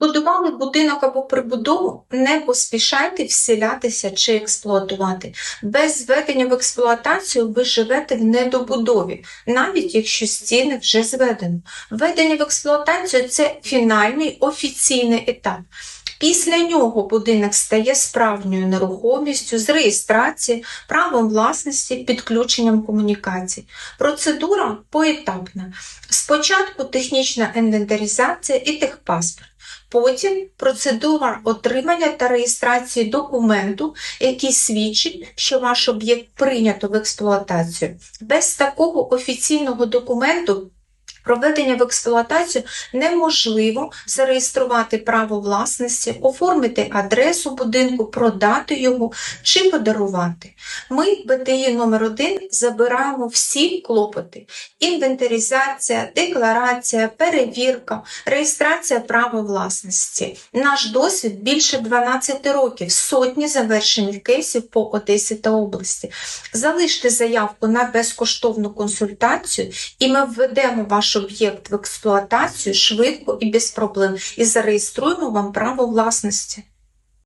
Будували будинок або прибудову, не поспішайте вселятися чи експлуатувати. Без введення в експлуатацію ви живете в недобудові, навіть якщо стіни вже зведено. Введення в експлуатацію це фінальний офіційний етап. Після нього будинок стає справжньою нерухомістю з реєстрацією, правом власності, підключенням комунікацій. Процедура поетапна. Спочатку технічна інвентаризація і техпаспорт. Потім процедура отримання та реєстрації документу, який свідчить, що ваш об'єкт прийнято в експлуатацію. Без такого офіційного документу проведення в експлуатацію неможливо зареєструвати право власності, оформити адресу будинку, продати його чи подарувати. Ми, БТІ номер 1 забираємо всі клопоти: інвентаризація, декларація, перевірка, реєстрація права власності. Наш досвід більше 12 років, сотні завершених кейсів по Одесі та області. Залиште заявку на безкоштовну консультацію, і ми введемо ваш об'єкт в експлуатацію швидко і без проблем і зареєструємо вам право власності.